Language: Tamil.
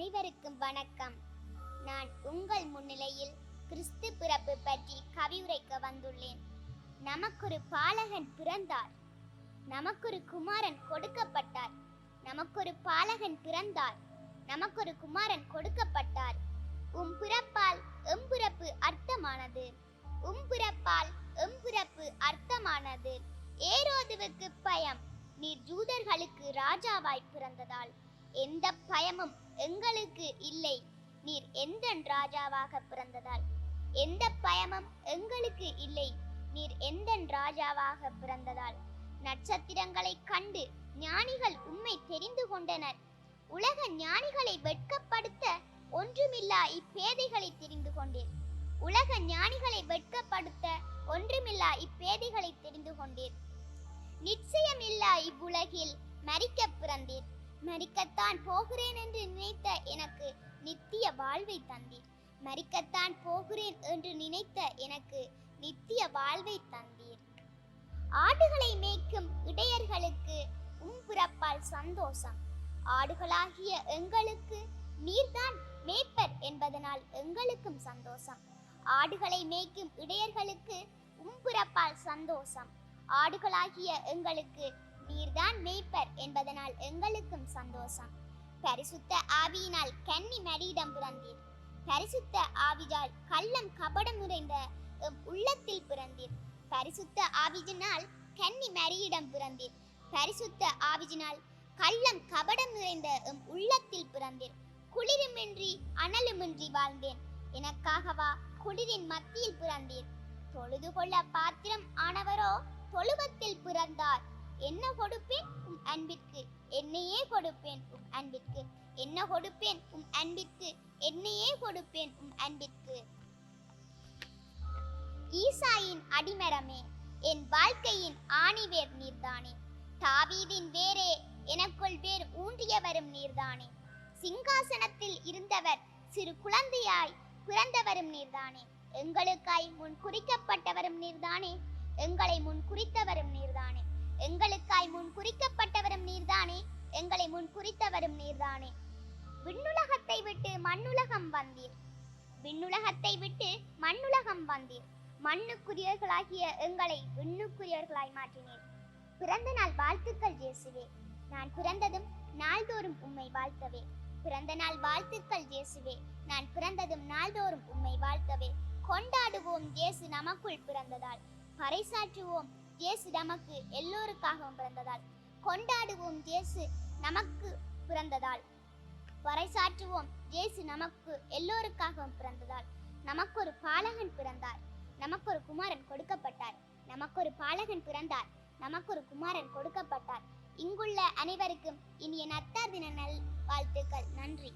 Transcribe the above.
அனைவருக்கும் வணக்கம். நான் உங்கள் முன்னிலையில் கிறிஸ்து பிறப்பு பற்றி கவியுரைக்க வந்துள்ளேன். நமக்கொரு பாலகன் பிறந்தார். நமக்கொரு குமாரன் கொடுக்கப்பட்டார். நமக்கொரு பாலகன் பிறந்தார். நமக்கொரு குமாரன் கொடுக்கப்பட்டார். உம் பிறப்பால் எம்பிறப்பு அர்த்தமானது. உம் பிறப்பால் எம்பிறப்பு அர்த்தமானது. ஏரோதுவுக்கு பயம். நீர் ஜூதர்களுக்கு ராஜாவாய் பிறந்ததால். எந்த பயமும் எங்களுக்கு இல்லை. நீர் எந்த ராஜாவாக பிறந்ததால்? எந்த பயமும் எங்களுக்கு இல்லை. நீர் எந்த ராஜாவாக பிறந்ததால்? நட்சத்திரங்களை கண்டு ஞானிகள் உண்மை தெரிந்து கொண்டனர். உலக ஞானிகளை வெட்கப்படுத்த ஒன்றுமில்லா இப்பேதைகளை தெரிந்து கொண்டேன். உலக ஞானிகளை வெட்கப்படுத்த ஒன்றுமில்லா இப்பேதைகளை தெரிந்து கொண்டேன். நிச்சயமில்லா இவ்வுலகில் மறிக்க பிறந்தேன். மறிக்கத்தான் போகிறேன் என்று நினைத்த எனக்கு நித்திய வாழ்வை தந்தீர். மறிக்கத்தான் போகிறேன் என்று நினைத்த எனக்கு நித்திய வாழ்வை தந்தீர். ஆடுகளை மேய்க்கும் இடையர்களுக்கு உம் பிறப்பால் சந்தோஷம். ஆடுகளாகிய எங்களுக்கு நீர்தான் மேய்ப்பர் என்பதனால் எங்களுக்கும் சந்தோஷம். ஆடுகளை மேய்க்கும் இடையர்களுக்கு உம் பிறப்பால் சந்தோஷம். ஆடுகளாகிய எங்களுக்கு நீர்தான் மேய்ப்பர் என்பதனால் எங்களுக்கும் சந்தோஷம். பரிசுத்த ஆவியினால் கன்னி மடியிடம் பிறந்தீர். பரிசுத்த ஆவியால் கள்ளம் கபடம் நிறைந்த உள்ளத்தில் பிறந்தீர். பரிசுத்த ஆவிஜினால் கன்னி மரியிடம் பிறந்தீர். பரிசுத்த ஆவிஜினால் கள்ளம் கபடம் நிறைந்த எம் உள்ளத்தில் பிறந்தீர். குளிருமின்றி அனலுமின்றி வாழ்ந்தேன். எனக்காகவா குளிரின் மத்தியில் பிறந்தீர். தொழுது கொள்ள பாத்திரம் ஆனவரோ தொழுவத்தில் பிறந்தார். என்ன கொடுப்பேன்? உம் அன்பிற்கு. என்னையே கொடுப்பேன் உம் அன்பிற்கு. என்ன கொடுப்பேன் உம் அன்பிற்கு. என்னையே கொடுப்பேன் உம் அன்பிற்கு. ஈசாயின் அடிமரமே என் வாழ்க்கையின் ஆணிவேர் நீர்தானே. தாவீதின் வேரே எனக்குள் வேர் ஊன்றியவரும் நீர்தானே. சிங்காசனத்தில் இருந்தவர் சிறு குழந்தையாய் பிறந்தவரும் நீர்தானே. எங்களுக்காய் முன் குறிக்கப்பட்டவரும் நீர்தானே. எங்களை முன் குறித்தவரும் நீர்தானே. எங்களுக்காய் முன் குறிக்கப்பட்டவரும் நீர்தானே? எங்களை முன் குறித்தவரும் நீர்தானே? விண்ணுலகத்தை விட்டு மண்ணுலகம் வந்தீர். விண்ணுலகத்தை விட்டு மண்ணுலகம் வந்தீர். மண்ணுக்குரியவர்களாகிய எங்களை விண்ணுக்குரியவர்களாய் மாற்றினீர். பிறந்த நாள் வாழ்த்துக்கள் ஜேசுவே நான் பிறந்ததும் நாள்தோறும் உம்மை வாழ்த்தவே. பிறந்த நாள் வாழ்த்துக்கள் ஜேசுவே நான் பிறந்ததும் நாள்தோறும் உம்மை வாழ்த்தவே. கொண்டாடுவோம் ஜேசு நமக்குள் பிறந்ததால். பறைசாற்றுவோம் இயேசு நமக்கு எல்லோருக்காகவும் பிறந்ததால். கொண்டாடுவோம் இயேசு நமக்கு பிறந்ததால். பறைசாற்றுவோம் இயேசு நமக்கு எல்லோருக்காகவும் பிறந்ததால். நமக்கு ஒரு பாலகன் பிறந்தார். நமக்கு ஒரு குமாரன் கொடுக்கப்பட்டார். நமக்கு ஒரு பாலகன் பிறந்தார். நமக்கு ஒரு குமாரன் கொடுக்கப்பட்டார். இங்குள்ள அனைவருக்கும் இனிய நத்தார் தின நல் வாழ்த்துக்கள். நன்றி.